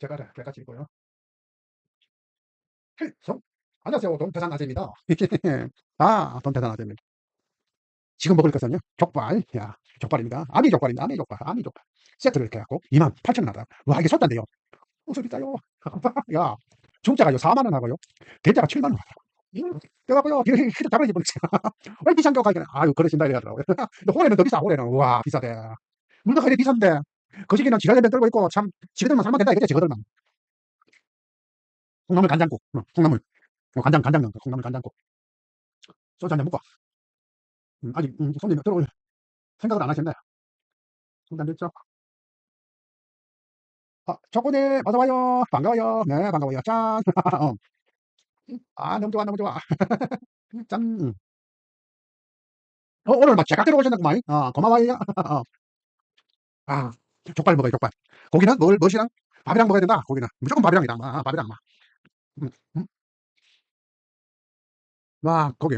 제가 배같이 있고요. 성 안녕하세요. 돈태산 아재입니다. 아, 돈태산 아재입니다. 지금 먹을 것은요, 족발. 야, 족발입니다. 아미 족발입니다. 아미 족발, 아미 족발. 세트를 이렇게 갖고 28,000원 하다. 와, 이게 솥단데요. 어, 소리 짜요. 야, 중짜가요, 4만 원 하고요. 대짜가 7만 원 하더라고요. 그래갖고요, 히트 잡아야 집어넣지. 왜 비싼 거 가니까, 아유, 그러신다 이러더라고요. 근데 올해는 더 비싸, 올해는. 와, 비싸대. 물가 가 이렇게 비싼데, 그 시기는 지갈래면 떨고 있고, 참, 지그들만 살면 된다, 이거지, 지그들만. 콩나물 간장국, 어, 콩나물. 어, 간장, 간장 넣은 거, 콩나물 간장국. 소주 한잔 먹고. 음, 아직, 음, 손님 들어올 생각을 안 하셨네. 손님 됐죠? 아, 초코님, 어서와요. 반가워요. 네, 반가워요. 짠. 어. 아, 너무 좋아, 너무 좋아. 짠. 음. 어, 오늘 막 제각대로 오셨나구만. 어, 고마워요. 어. 아, 족발 먹어요, 족발. 고기는 뭘, 무엇이랑? 밥이랑 먹어야 된다, 고기는. 무조건 밥이랑이다. 아, 밥이랑 막. 음, 음. 와, 고기.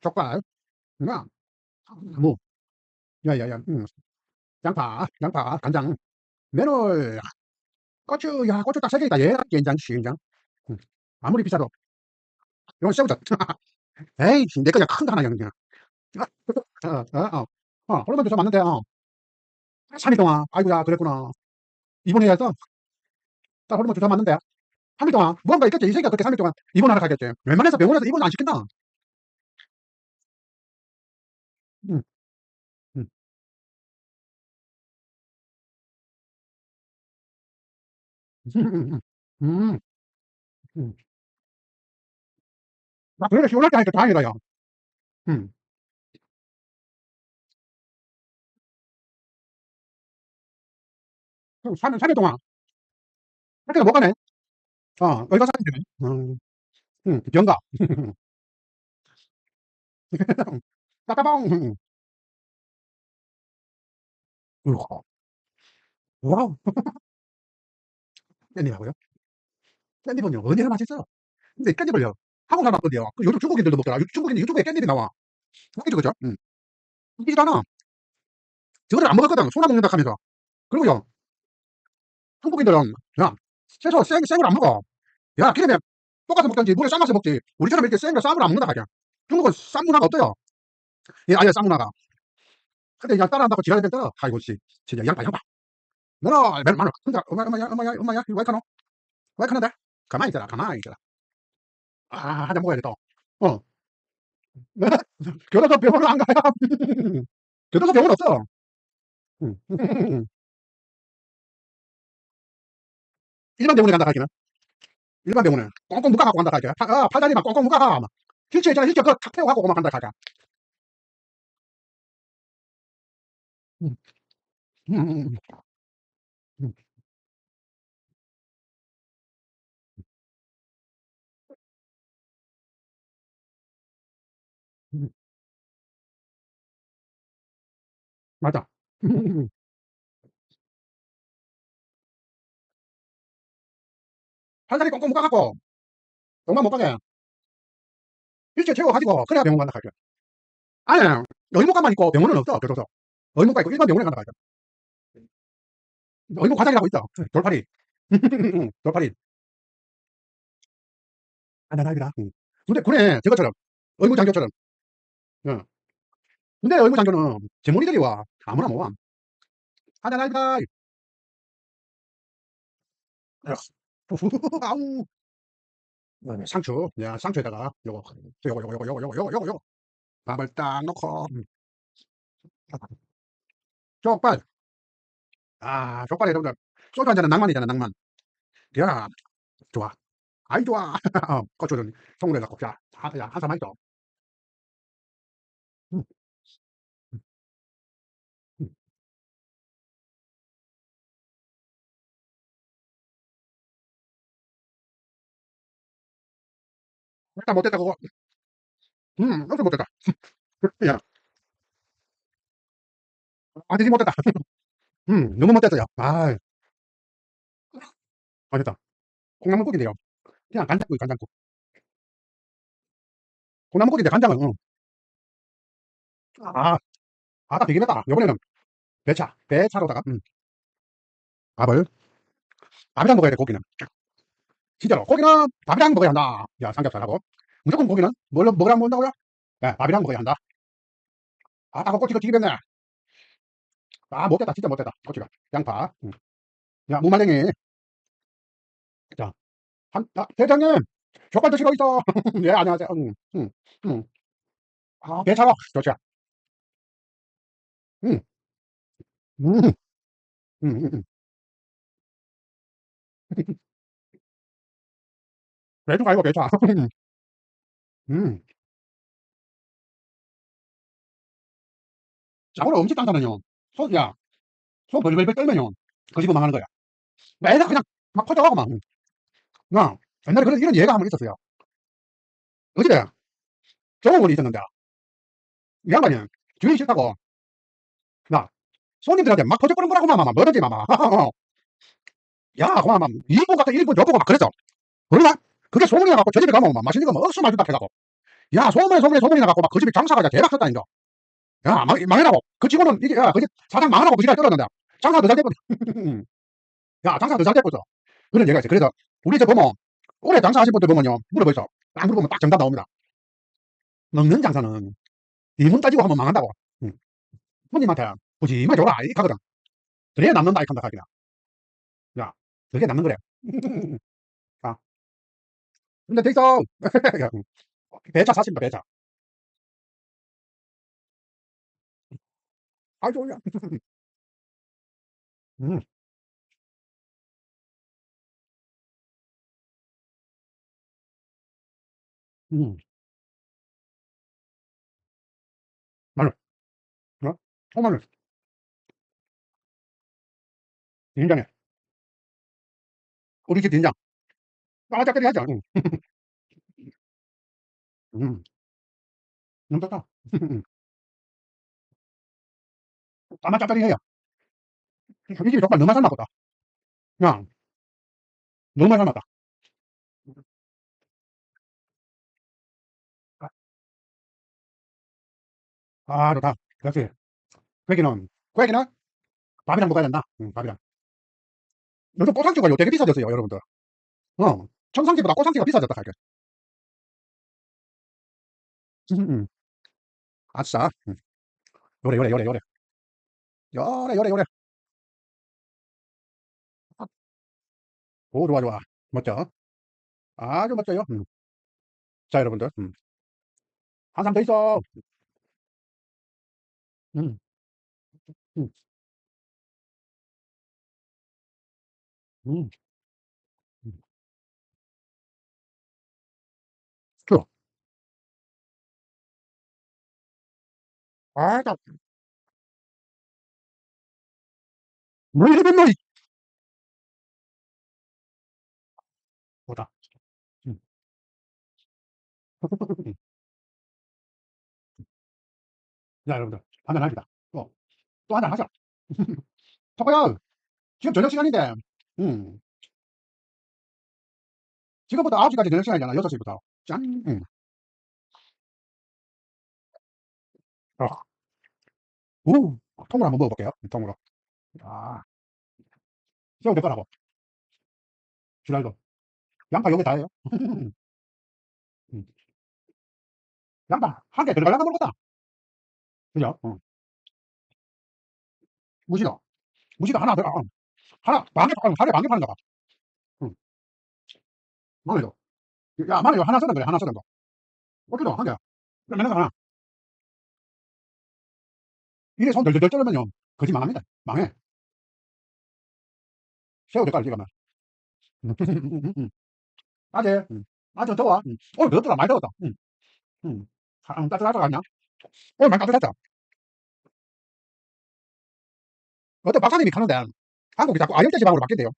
족발. 야, 무. 야, 야, 야. 음. 양파, 양파, 간장, 마늘, 고추, 야, 고추 딱 세 개 있다. 예, 된장, 시장. 음. 아무리 비싸도. 이건 새우젓. 에이, 내 거야 큰거 하나 그냥. 어, 어, 어. 어, 호르몬 주사 맞는데, 어. 3일 동안, 아이고야, 그랬구나. 입원해야 서딱 호르몬 주사 맞는데, 3일 동안, 무언가 있겠지. 이 새끼가 그렇게 3일 동안 입원하러 가겠지. 웬만해서 병원에서 입원 안 시킨다. 음, 음, 음, 음, 음, 음. 나 그래도 시원하게 하니까 다행이다, 야. 음. 3일, 3일 동안. 그렇게 못 가네. 어, 의사 사진 되네. 음, 음, 병가. 까까봉. 우와. 와우. 깻잎하고요. 깻잎은요, 언제나 맛있어요. 근데 깻잎을요, 한국 사람들이요. 그 요즘 중국인들도 먹더라. 중국인 유튜브에 깻잎이 나와. 웃기죠, 그죠? 음. 웃기지도 않아. 저거를 안 먹었거든. 소나 먹는다 하면서. 그리고요, 한국인들은, 야, 채소 생, 생을 안 먹어. 야, 기름에 볶아서 먹든지 물에 삶아서 먹지. 우리처럼 이렇게 생거 쌈을 안 먹는다 하냐. 중국은 쌈 문화가 없어요. 예, 아예 쌈 문화가. 근데 그냥 따라한다고 지랄이 됐더라. 아이고, 씨. 진짜 양파, 양파. 너너, 맨 마늘. 근데, 엄마, 엄마야, 엄마야, 엄마야, 이거 왜 카노? 왜 카는데? 가만히 있어라, 가만히 있어라. 아, 한잔 먹어야지 또. 어. 교도소 병원을 안 가야. 교도소 병원 없어. 일반 병원에 간다 하기는. 일반 병원에 꽁꽁 묶어갖고 간다 하기야. 아, 팔다리만 꽁꽁 묶어가. 막. 휠체어 있잖아, 휠체어 그거 탁 태워갖고 그만 간다 하기야. 음, 음, 음, 음, 음. 맞아. 팔다리 꽁꽁 묶어갖고 병만 못 가게. 휠체어 채워가지고 그래야 병원 간다 하기야. 아니, 의무과만 있고 병원은 없어, 교도소. 의무과 있고 일반 병원에 간다 하기야. 의무 과장이라고 있어. 돌팔이. 돌팔이. 안전하기라. 응. 근데 군에 저것처럼 의무장교처럼. 응. 근데 의무장교는 제모리들이 와. 아무나 못 와. 안전하기라. 아우. 그다음에 상추. 야, 상추에다가 요거, 요거, 요거, 요거, 요거, 요거, 요거, 요거, 요거. 밥을 딱 넣고. 음. 족발. 아, 족발에 여러분들 소주 한 잔은 낭만이잖아, 낭만. 야, 좋아. 아이, 좋아. 어, 고추를 통으로 해갖고. 자, 한, 야, 한사 맛있어. 음, 음, 일단 못됐다, 그거. 음, 엄청 못됐다. 야, 아직 못됐다. 음, 너무 못됐어요. 아, 맛있다. 콩나물국인데요. 그냥 간장국, 간장국. 콩나물국인데 간장은, 응. 아, 아까 되긴 했다. 요번에는 배차, 배차로다가, 음, 밥을 밥이랑 먹어야 돼, 고기는. 진짜로. 고기는 밥이랑 먹어야 한다. 야, 삼겹살하고. 무조건 고기는 뭘로, 뭐랑 먹는다고요? 예, 밥이랑 먹어야 한다. 아, 따고 꼬치가 튀기겠네. 아, 못됐다. 진짜 못됐다. 꼬치가. 양파. 음. 야, 무말랭이. 자, 한, 아, 대장님! 족발 드시고 있어! 예, 안녕하세요. 음, 음, 음. 아, 배차가 좋지. 음, 음, 음, 음, 음. 배추가 아니고 배차. 음. 장어를 엄청 딴다는요. 손, 야, 손 벌벌벌. 그 집은 망하는 거야. 매일 그냥 막 퍼져가고 막. 야, 옛날에 그런, 이런 예가 한 번 있었어요. 어디래? 조공원이 있었는데, 이 양반이 주인이 싫다고, 야, 손님들한테 막 퍼져버린 거라고, 마마, 뭐든지, 마마. 야, 막, 일본 같은 일본 여보고 막 그랬어. 그러나, 그게 소문이 나갖고, 저 집에 가면 막 맛있는 거막 억수 맛있다 해갖고. 야, 소문에 소문에 소문이 나갖고, 막 그 집에 장사가 대박 쳤다니까. 야, 망, 망해라고. 그 직원은, 이게, 야, 그집 사장 망하라고 그 시간에 떨었는데, 장사가 더잘 됐거든. 야, 장사가 더잘 됐거든. 그런 얘기가 있어. 그래서, 우리 저 보면, 오래 장사하신 분들 보면요, 물어보죠. 딱 물어보면 딱 정답 나옵니다. 먹는 장사는, 이문 따지고 하면 망한다고. 응. 손님한테, 부지마 줘라. 이 하거든. 그래야 남는다. 이 한다. 하기나. 야, 그게 남는 거래. 아. 근데 돼 있어. 배차 사십니다, 배차. 아이, 좋냐. 음. 음. 마늘. 어? 통마늘. 된장에. 우리 집 된장. 바짝거리 하죠. 응. 음. 너무 좋다. 까마짝거리해요. 이 집이 정말 너무 삶았거든. 야, 너무 삶았다. 아, 좋다. 역시. 꾀기는, 꾀기는 밥이랑 먹어야 된다. 응, 밥이랑. 요즘 꼬상주가 요 되게 비싸졌어요, 여러분들. 어. 청상지보다 꼬상지가 비싸졌다, 하게. 음, 음. 아싸. 음. 요래, 요래, 요래, 요래. 요래, 요래, 요래. 오, 좋아, 좋아. 멋져. 아주 멋져요. 음. 자, 여러분들. 음. 한 사람 더 있어. 음. 음. 음. 음. 아, 나, 뭐 이래 맨날, 이- 뭐다. 음. 자, 여러분들. 합시다. 또, 또 한잔 하자. 초코야, 지금 저녁 시간인데, 음. 지금부터 9시까지 저녁 시간이잖아. 6시부터. 짠. 음. 어. 오, 통으로 한번 먹어볼게요. 통으로. 아, 새우 젓갈하고, 지랄도. 양파 요게 다예요. 음. 양파 한 개 들어갈라나 모르겠다. 그죠? 어. 무시도. 무시도 하나 들어. 어. 하나, 만개, 하루에 만개 파는가 봐. 응. 마늘도. 야, 마늘 이거 하나 쓰는 거래. 하나 쓰는 거. 고기도 한 개. 그럼 맨날 하나. 이래 손 덜덜덜 떨면요. 거짓 망합니다. 망해. 새우 젓갈 찍으면. 아재. 응. 아주 더워. 응. 오늘 더웠더라. 많이 더웠다. 응. 응. 아, 따뜻하다, 아니야? 오늘 많이 따뜻했다. 어떤 박사님이 가는데, 한국이 자꾸 아열대 지방으로 바뀐대요.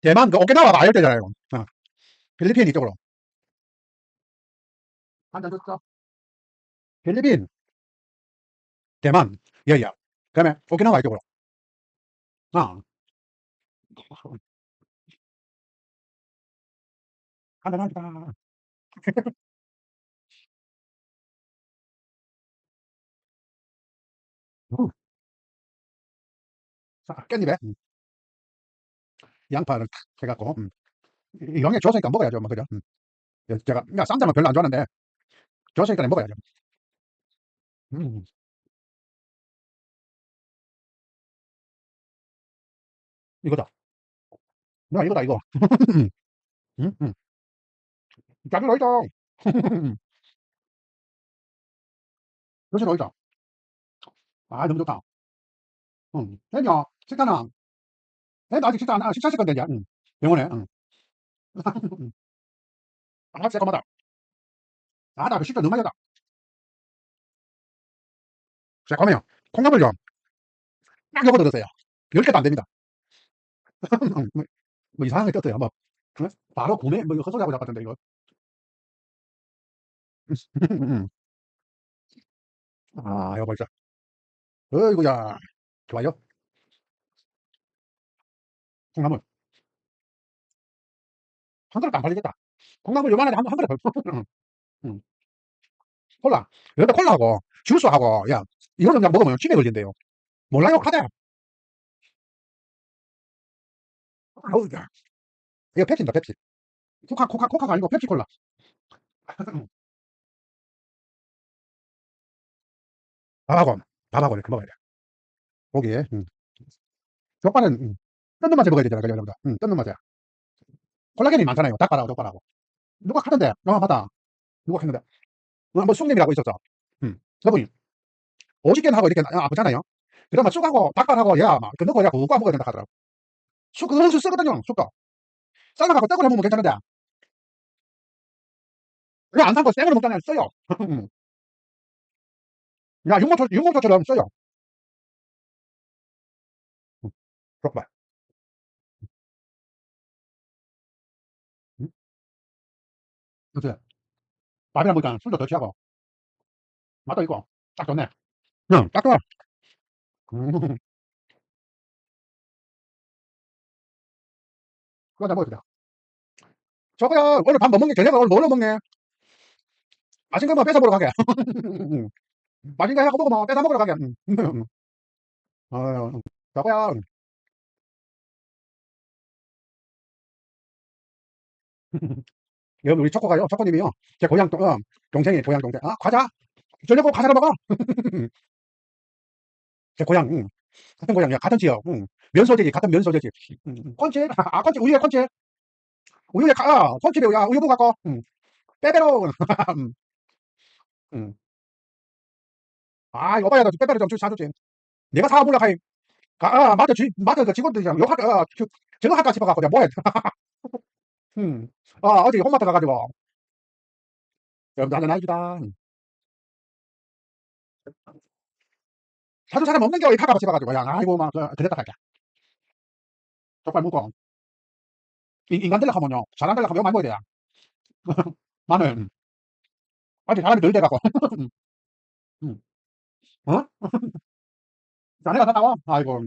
대만, 그 오키나와가 아열대잖아요. 어. 필리핀 이쪽으로. 한잔 줬어. 필리핀, 대만, 여기야. 그 다음에 오키나와 이쪽으로. 어. 한잔 합시다. 음. 자, 깻잎에. 음. 양파를 탁 해갖고 음. 이- 영양 좋으니까 먹어야죠 뭐 그죠 음. 예, 제가 그냥 쌈장은 별로 안 좋아하는데 좋으니까 먹어야죠 음. 이거다. 야 이거다 이거. 음, 음. 짜증 나있다. 그렇지 나있다. 아 너무 좋다. 음. 애냐? 식사는 애도 아직 식사 안 하- 식사 시간 되냐? 음. 병원에 음. 아 새콤하다. 아나 그 식사 너무 많이 하다. 새콤해요. 콩나물요. 딱 요거 들었어요. 10개도 안 됩니다 뭐, 뭐 이상하게 떴어요. 뭐 어? 바로 구매 뭐 이거 헛소리하고 잡았던데 이거? 음. 아 이거 벌써. 어이구야. 좋아요. 콩나물. 한 그릇 안 팔리겠다. 콩나물 요만하게 한, 한 그릇 벌써 응. 응. 콜라. 여기다 콜라하고 주스하고 야 이거는 그냥 먹으면 치매 걸린대요. 몰라요 카드 아우 야. 이거 펩시다 펩시. 코카 코카 코카가 아니고 펩시 콜라. 밥하고 밥하고 이렇게 먹어야 돼. 고기에 응. 족발은 응. 뜯는 맛에 먹어야 되잖아 여러분들 응, 뜯는 맛에 콜라겐이 많잖아요. 닭발하고 족발하고. 누가 하는데? 어 맞다. 누가 했는데? 어, 뭐 쑥님이라고 있었어 응. 그분이. 50개는 하고 이렇게 아, 아프잖아요? 그러면 쑥하고 닭발하고 야막 그 넣고 야 구워 먹어야 된다 하더라고 쑥 그거 쑥 쓰거든요 쑥도 삶아갖고 떡을 해먹으면 괜찮은데. 그냥 안 산거 생으로 먹잖아요 써요 야 육모초 육모초처럼 써요. 응. 족발 응? 그치 밥이랑 먹으니까 술도 더 취하고. 맛도 있고 딱 좋네. 응딱 좋아 음. 그거 다 먹읍시다. 저거야 오늘 밥뭐 먹니 저녁을 오늘 뭘로 먹네? 맛있는 거만 뺏어 먹으러 가게. 맛있는 거 해갖고 먹으면 뺏어 먹으러 가게. 음. 아유 저거야. 여러분 우리 초코가요? 초코님이요? 제 고향 동, 어, 동생이 고향 동생. 아 과자! 저녁 꼭 과자를 먹어? 제 고향 응. 같은 고향이야 같은 지역. 응. 면 소재지 같은 면 소재지. 응. 콘치 아 콘치 우유에 콘치 우유에 가 아, 콘치래 야 우유 부 갖고. 응. 빼빼로. 응. 응. 아 이거 봐야 빼빼로 좀 사주지. 내가 사먹으려 하니 아 맞아 지 맞아 그 직원들이 욕할 아, 저, 저거 할까 싶어 갖고 내가 뭐해. 음. 아 어제 홈마트 가가지고. 여러분들 한잔 해주다. 사줄 사람 없는 게 어디 타가 싶어가지고 야 아이고 막 그, 그랬다 할 게 족발 먹고 인- 인간 되려고 하면요 사람 되려고 하면 많이 먹어야 돼요 나는 아직 사람이 덜 돼갖고 음. 어? 자네가 다 나와 아이고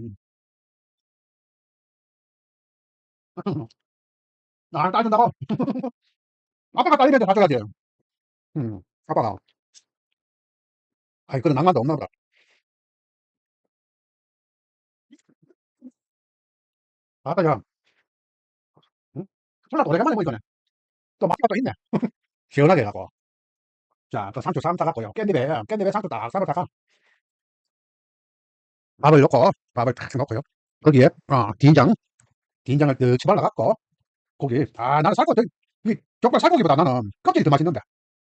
나 따준다고 아빠가 딸리면 가져가지 음. 아빠가 아이 그런 낭만도 없나 보다 아빠 야 응? 졸라 오래간만에 뭐 이거네 또 맛가 또 있네 시원하게 해갖고 자, 그 상추 쌈 싸갖고요. 깻잎에, 깻잎에 상추 딱 쌈을 밥을 넣고, 밥을 탁 넣고요. 거기에, 어, 된장, 된장을 득 치발라갖고, 고기. 아, 나는 살고, 이 족발 살고기보다 나는 껍질이 더 맛있는데.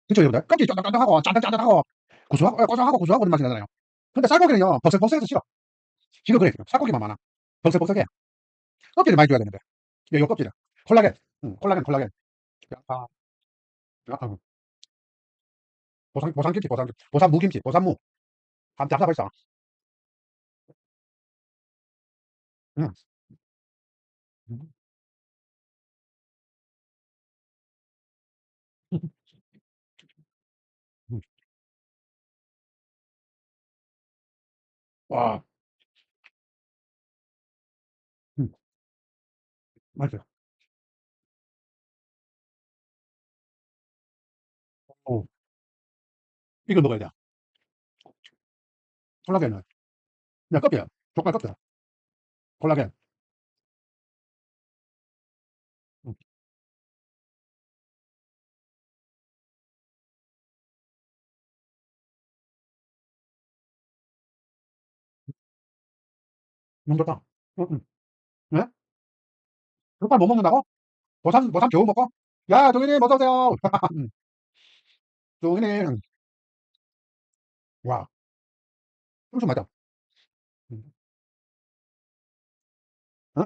그쵸, 여러분들? 껍질이 쫀득쫀득하고, 짠짠짠하고, 구수하고, 고소하고, 고소하고 그런 맛이 나잖아요. 근데 살고기는요, 버석버석해서 싫어. 지금 그래. 살고기만 많아. 버석버석해. 껍질을 많이 줘야 되는데. 요, 요 껍질을. 콜라겐. 응, 콜라겐, 콜라겐. 양파, 양파, 보상, 보상김치, 보상, 보상무김치, 보상무. 한 잡사 벌써. 응. 음. 음. 와, 맞아. 어. 이거 먹어야 돼. 콜라겐을. 그냥 껍데기야. 족발 껍질. 콜라겐. 너무 좋다. 음음. 네? 족발 못 먹는다고? 보쌈, 보쌈 겨우 먹고? 야, 동현님, 어서오세요. 동현님. 와. 음. 어?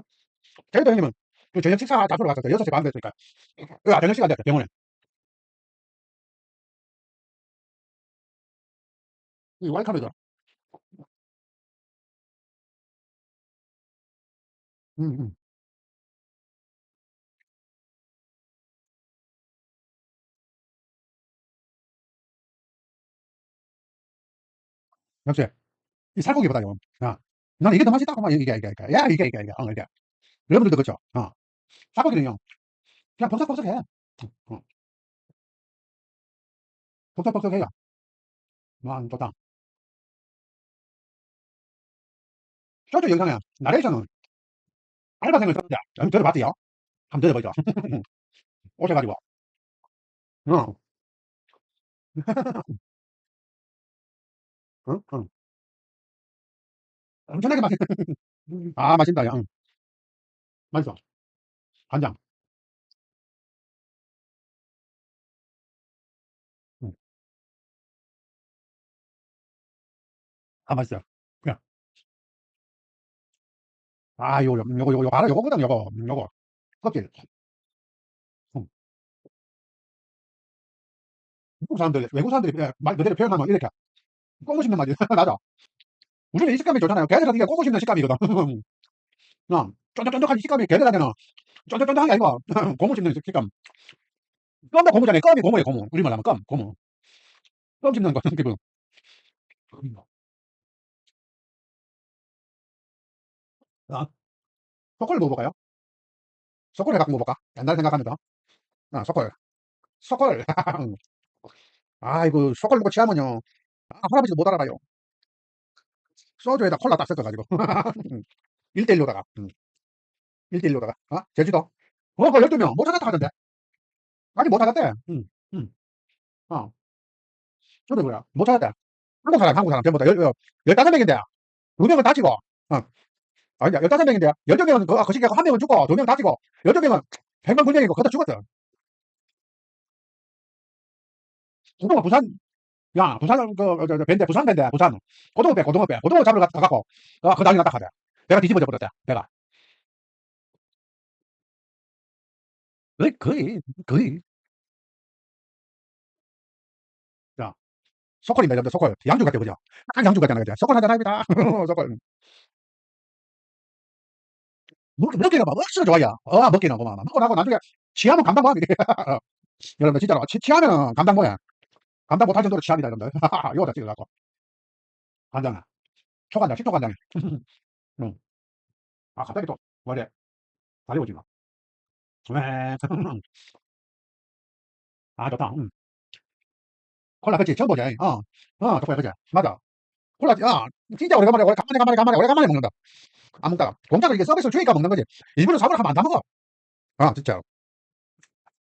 저희 동현님은 그 저녁 식사 잡수러 갔었어요. 6시 반 됐으니까. 아, 저녁 시간 됐어, 병원에. 이 와이카르죠. 음, 음. 역시, 이 살코기보다요. 아, 나는 이게 더 맛있다. 막 이게, 이게, 이게. 야, 이게, 이게, 이게. 어, 이게. 여러분들도 그렇죠. 어. 살코기는요. 그냥 퍽석퍽석해. 어, 퍽석퍽석해요. 와, 좋다. 쇼츠 영상에 나레이션은 알바생을 썼는데, 한번 들어봤지요? 한번 들어보죠. 오셔가지고. 어, 응, 응. 엄청나게 맛있, 아, 맛있다, 야. 응. 맛있어. 간장. 응. 아, 맛있어요. 그냥. 아, 요거, 요거, 요거, 요거, 바로 요거거든, 요거. 음, 요거. 껍질. 응. 한국 사람들, 외국 사람들이 예, 말 그대로 표현하면 이렇게. 꼬고 싶는 맛이 나죠? 우리는 이 식감이 좋잖아요. 이게 꼬고 싶는 식감이거든. 어, 쫀득쫀득한 식감이 걔들한테는 쫀득쫀득한 게 아니고 고무 씹는 식감. 껌도 고무잖아요. 껌이 고무예요, 고무. 우리말 하면 껌, 고무. 껌 씹는 거, 기분. 아, 소콜 먹어볼까요? 소콜 해갖고 먹어볼까? 옛날 생각하면서. 아, 소콜. 소콜. 아이고, 소콜 먹고 취하면요. 아, 할아버지도 못 알아봐요. 소주에다 콜라 딱 섞어가지고. 1대1로다가. 음, 1대1로다가. 어? 제주도. 어, 그 12명. 못 찾았다 하던데. 아직 못 찾았대. 응, 응. 어. 저도 그래. 못 찾았대. 한국 사람, 한국 사람. 전부 다 열, 열, 15명인데. 두 명은 다치고. 어. 아니, 15명인데. 12명은 그, 그 시기에 한 명은 죽고, 두 명은 다치고, 12명은 백만불명이고, 그다 죽었어. 고등어 부산, 야, 부산, 그, 저, 저, 밴드, 부산 밴드, 부산. 고등어 배, 고등어 배. 고등어 잡으러 갔- 가갖고, 어, 그 난리 났다 하대. 배가 뒤집어져 버렸대, 배가. 거의, 거의, 거의. 자, 소콜입니다, 여러분들, 소콜. 양주 같대, 그죠? 딱 양주 같잖아, 그죠? 소콜 한잔 합니다. 소콜. 먹, 먹기는 막 억수로 좋아요. 어, 먹기는 고마 먹고 나고 나중에 취하면 감당 못하게. 여러분들, 진짜로. 취, 취하면 감당 못해. 감당 못할 정도로 취합니다, 여러분들. 이거 다 찍어갖고. 간장에. 초간장, 식초 간장에. 응. 아, 갑자기 또, 머리에, 다리 오지마. 왜, 아, 좋다. 응. 콜라, 그치? 처음 보자. 어, 어, 좋고요, 그치? 맞아. 콜라, 야, 진짜 오래간만에, 오래, 간만에, 간만에, 간만에, 오래간만에 먹는다. 안 먹다가. 공짜로 이게 서비스를 주니까 먹는 거지. 일부러 사고를 하면 안 사 먹어. 아, 진짜.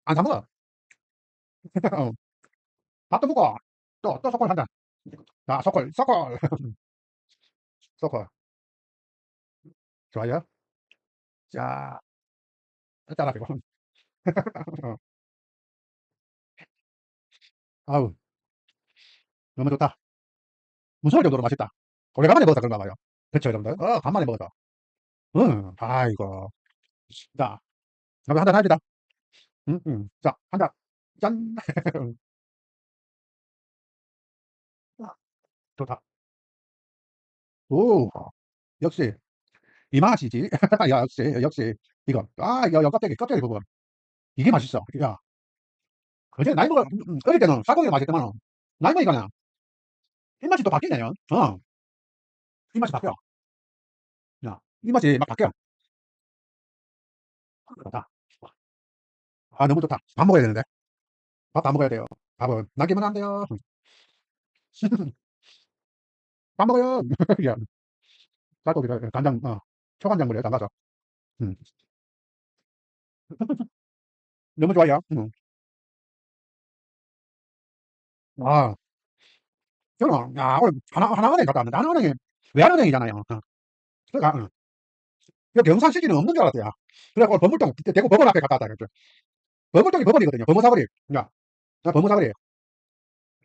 안 사 먹어. 어. 밥도 먹어. 또, 또 소콜 한 잔. 자, 소콜, 소콜. 소콜. 좋아요. 자, 짜라피고. 아우, 너무 좋다. 무서울 정도로 맛있다. 오래간만에 먹었다, 그런가 봐요. 그쵸, 여러분들? 어, 간만에 먹었다. 응, 아이고. 자, 한잔 합니다. 응, 응. 자, 한 잔. 짠. 좋다. 오, 역시, 이 맛이지. 야, 역시, 역시, 이거. 아, 여, 여 껍데기, 껍데기 부분. 이게 맛있어. 야, 어제 나이 먹어, 음, 음, 어릴 때는 쌀고기가 맛있더만, 나이 먹으니까 입맛이 또 바뀌네 요. 어, 입맛이 바뀌어. 야, 입맛이 막 바뀌어. 좋다. 아, 너무 좋다. 밥 먹어야 되는데. 밥 다 먹어야 돼요. 밥은 남기면 안 돼요. 밥 먹어요. 야, 쌀고기가 간장, 어, 초간장물에 담가서. 음. 너무 좋아요. 음. 아, 저는, 야, 오늘 하나, 하나은행 갔다 왔는데, 하나은행이 외환은행이잖아요. 어. 그러니까, 어. 그 경상 시기는 없는 줄 알았어요. 그래갖고 범물동, 대구 법원 앞에 갔다 왔다 그랬죠. 범물동이 법원이거든요. 범어사거리. 야, 나 범어사거리.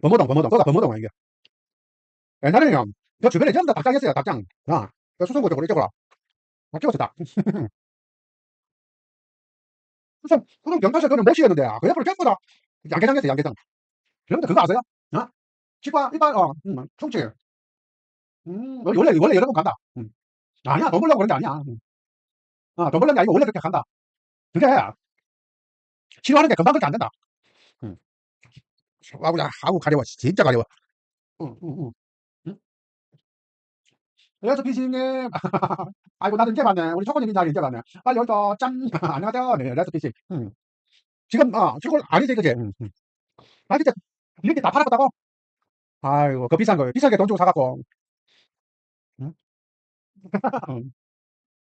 범어동, 범어동. 거기가 범어동이야, 이게. 옛날에는 저 주변에 전부 다 닭장이었어요, 닭장. 아, 그 수성구 쪽으로 이쪽으로. 다 키웠어, 닭. 수성, 수성 경찰서 그는 못시였는데, 그 옆으로 전부 다 양계장이었어요, 양계장. 여러분들 그거 아세요? 어? 치과, 일반, 어, 음, 충치. 음, 원래, 원래 여러 번 간다. 음. 아니야, 돈 벌려고 그런 게 아니야. 음. 어, 돈 벌려는 게 아니고 원래 그렇게 간다. 그게 치료하는 게 금방 그렇게 안 된다. 응. 아구, 아구 가려워. 진짜 가려워. 응, 응, 응. 응? 레스피싱님. 아이고, 나도 이제 봤네. 우리 초코님 인자 이제 봤네. 빨리 여기서 짠. 안녕하세요. 네, 레스피싱. 응. 지금, 어, 출골 아니지, 그지? 응, 응. 아, 진짜, 이렇게 다 팔아봤다고? 아이고, 그 비싼 거, 비싸게 돈 주고 사갖고. 응?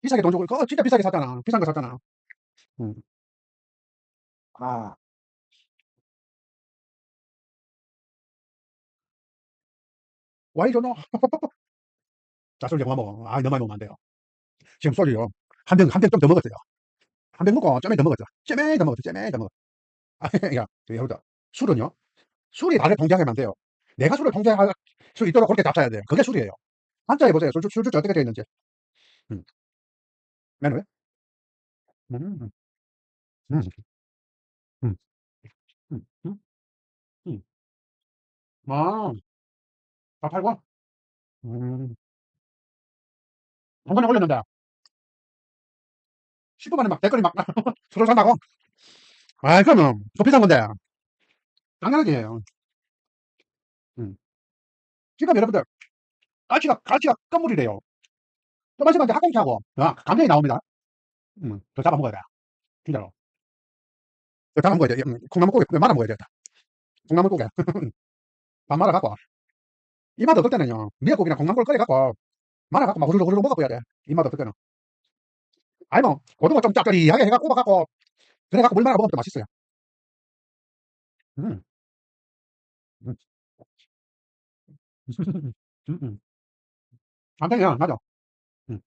비싸게 돈 주고, 그거 진짜 비싸게 샀잖아. 비싼 거 샀잖아. 응. 아. 와이존 그만 먹어. 아, 너무 많이 먹으면 안 돼요. 지금 소주요. 한 병, 한 병 좀 더 먹었어요. 한 병 먹고, 쫌에 더 먹었죠. 쫌에 더 먹었죠. 쫌에 더 먹었어. 아, 야, 여러분, 술은요. 술이 나를 통제하면 안 돼요. 내가 술을 통제할 수 있도록 그렇게 잡숴야 돼요. 그게 술이에요. 한자 해보세요. 술, 술, 술 어떻게 되어 있는지. 음. 맨 왜? 음, 음, 음, 음, 음, 음. 아, 다 팔고? 음. 한 번에 올렸는데, 10분 만에 막 댓글이 막, 술을 산다고? 아, 그러면, 더 비싼 건데. 당연하지. 음. 지금 여러분들, 가치가, 가치가 건물이래요. 좀 마시면 이제 학공차고, 아, 감정이 나옵니다. 음, 더 잡아 먹어야 돼. 진짜로. 더 잡아 먹어야 돼. 음, 콩나물 고기 말아 먹어야 되겠다. 콩나물 고기. 밥 말아갖고. 이맛 없을 때는요, 미역국이나 콩나물 끓여갖고, 말아 갖고 막 후루룩 후루룩 먹어봐야 돼. 이맛 없을 때는. 아니 뭐, 고등어 좀 짭짤이하게 해갖고 굽어갖고, 그래 갖고 물 말아 먹으면 또 맛있어요. 음. 음. 음, 음. 감정이야, 맞아. 음.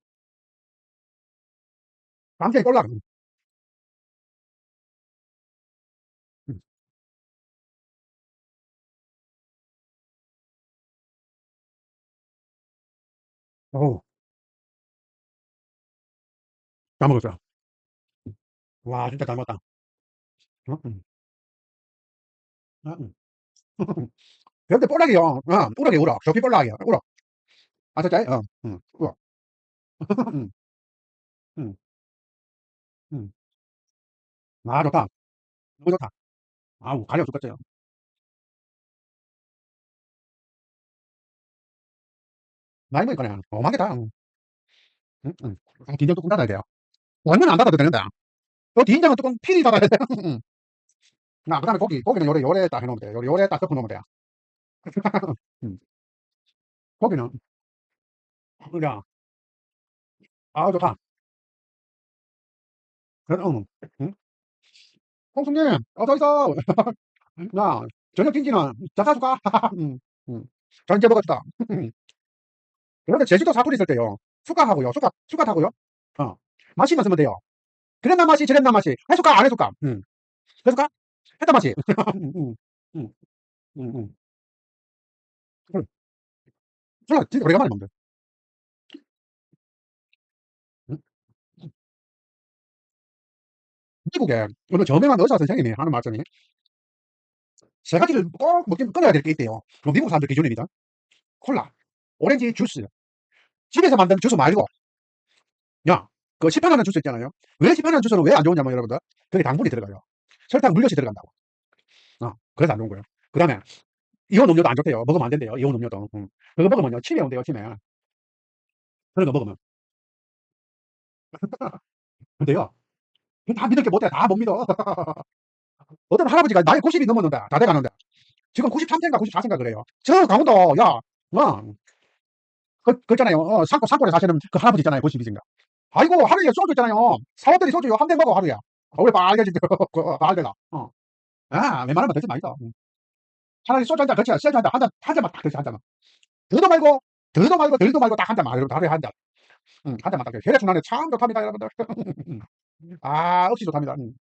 감정이 꼴라. 어우, 다 먹었어. 와, 진짜 잘 먹었다. 어? 음. 아, 음. 근데 뽀락이요. 어, 뽀락이 울어. 저피 뽀락이야. 울어. 아셨지? 어, 음, 울어. 음, 음, 음. 아, 좋다. 너무 좋다. 아우, 가려 죽겠어요. 많이 먹으니까. 음, 음. 음. 아, 긴장 뚜껑 닫아야 돼요. 완전 안 닫아도 되는데. 요 뒤인장은 뚜껑 필히 닫아야 돼. 음. 아, 그 다음에 고기, 고기는 요래, 요래 딱 해놓으면 돼. 요래, 요래 딱 덮어 놓으면 돼. 음. 고기는, 그냥, 아, 좋다. 그래, 음. 음. 홍수님, 어서 있어. 야, 저녁 김치는 자사 줄까? 음, 음. 전체 먹었다. 그런데 제주도 사투리 쓸 때요. 숟가하고요. 숟가, 숟가하고요. 어. 맛이만 쓰면 돼요. 그랬나 맛이, 저랬나 맛이. 해줄까, 안 해줄까? 음. 해줄까? 했다 맛이. 음, 음, 음, 음, 음. 음. 술 진짜 오래간만에 먹는데. 음. 미국에 어느 저명한 의사 선생님이 하는 말씀이 세 가지를 꼭 먹긴 끊어야 될 게 있대요. 그 미국 사람들 기준입니다. 콜라, 오렌지 주스, 집에서 만든 주스 말고, 야, 그 시판하는 주스 있잖아요. 왜 시판하는 주스는 왜 안 좋으냐면 여러분들, 거기 당분이 들어가요. 설탕 물엿이 들어간다고. 어, 그래서 안 좋은 거예요. 그 다음에, 이온 음료도 안 좋대요. 먹으면 안 된대요. 이온 음료도. 음. 그거 먹으면요, 치매 온대요, 치매. 그런 거 먹으면. 근데요, 다 믿을 게 못해. 다 못 믿어. 어떤 할아버지가 나이 90이 넘었는데, 다 돼가는데, 지금 93세인가 94세인가 그래요. 저 강원도, 야, 어, 그, 그 있잖아요. 어, 산골, 산골에 사시는 그 할아버지 있잖아요. 92세인가. 아이고, 하루에 소주 있잖아요. 사람들이 소주 한병 먹어, 하루에. 얼굴 빨개지고, 그, 빨개가. 어. 아, 웬만하면 되지 말이다. 음. 차라리 소주 한 잔, 그렇지, 소주 한 잔, 한 잔, 한 잔만 딱 드시, 한 잔만. 더도 말고, 더도 말고, 덜도 말고 딱 한 잔만, 하루에 한 잔. 음, 한 잔만 딱 혈액 순환에 참 좋답니다, 여러분들. 아, 없이 좋답니다. 음.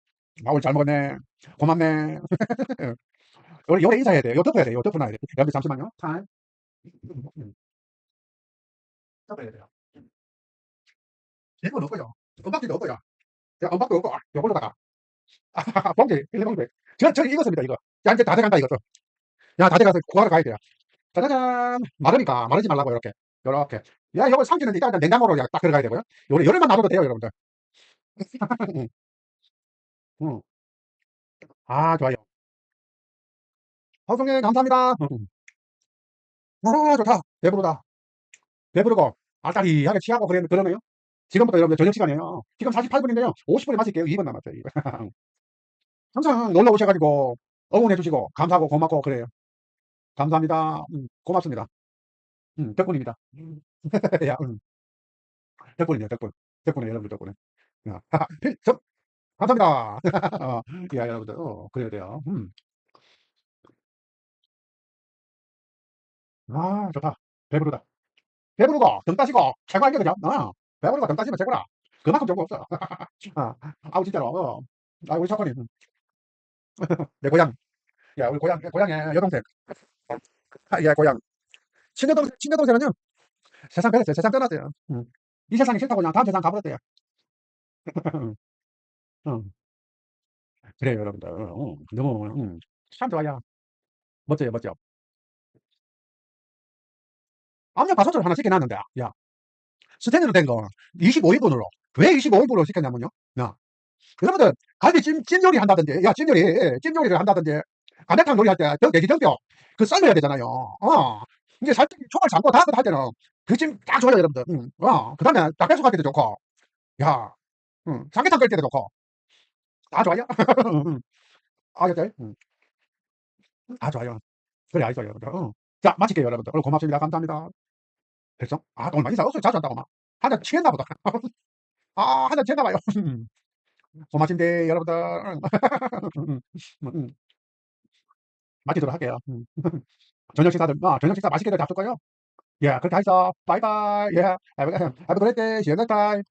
아, 오늘 잘 먹었네. 고맙네. 요래, 요래 인사해야 돼. 요 덮어야 돼. 요 덮어놔야 돼. 여러분들 잠시만요. 타임. 음. 이거 넣고, 요걸로다가. 아, 봉지, 일레봉지. 저, 저 이거습니다, 이거. 야, 이제 다 돼간다, 이거. 야, 다 돼가서 구하러 가야 돼요. 짜자잔. 마르니까, 마르지 말라고, 이렇게. 요렇게. 야, 요거 삼키는 이따 냉장고로 그냥 딱 들어가야 되고요. 요래, 열흘만 놔둬도 돼요, 여러분들. 음. 음. 아, 좋아요. 방송에 감사합니다. 음. 아, 좋다. 배부르다. 배부르고, 아따리하게 취하고 그래, 그러네요. 지금부터 여러분들 저녁 시간이에요. 지금 48분인데요. 50분에 마실게요. 2분 남았어요. 2분. 항상 놀러 오셔가지고 응원해 주시고 감사하고 고맙고 그래요. 감사합니다. 음, 고맙습니다. 음, 덕분입니다. 야, 음. 덕분이네요. 덕분. 덕분에 여러분들 덕분에. 야, 필, 감사합니다. 어, 야, 여러분들, 어, 그래야 돼요. 음. 아, 좋다. 배부르다. 배부르고, 등 따시고, 최고한 게 그죠? 어, 배부르고, 등 따시면 최고라. 그만큼 거 없어. 아, 아우, 진짜로. 어. 아, 우리 사건이. 내 고향. 야, 우리 고향, 고향의 여동생. 아, 야, 고향. 친여동, 친여동생은요, 세상 변했어요. 세상 떠났어요. 음. 이 세상이 싫다고 그냥 다음 세상 가버렸대요. 음. 그래요, 여러분들. 어, 너무, 음, 참 좋아요. 멋져요, 멋져. 밥솥을 하나 시켜놨는데, 야, 스탠드로 된 거, 25인분으로. 왜 25인분으로 시켰냐면요, 야, 여러분들, 갈비 찜, 찜 요리 한다든지, 야, 찜 요리, 찜 요리를 한다든지, 가대탕 요리 할 때, 등, 돼지 등뼈, 그 삶아야 되잖아요. 어, 이제 살짝 총알 삶고 다할 때는, 그찜딱 좋아요, 여러분들. 음, 어, 그 다음에 닭백숙 할 때도 좋고, 야, 음, 삼계탕 끓일 때도 좋고, 다 좋아요. 음, 알겠죠? 음, 다 좋아요. 그래, 알죠, 여러분들. 어. 자, 마칠게요, 여러분들. 오늘 고맙습니다. 감사합니다. 됐어? 아, 오늘 많이 사왔어요. 자주 한다고 막. 한잔 취했나 보다. 아, 한잔 취했나 봐요. 고맙습니다, 여러분들. 마치도록 할게요. 음. 저녁 식사들, 아, 저녁 식사 맛있게들 잡술 거요. 예, 그렇게 하시죠. 바이바이. 예, have a, have a great day. See you next time.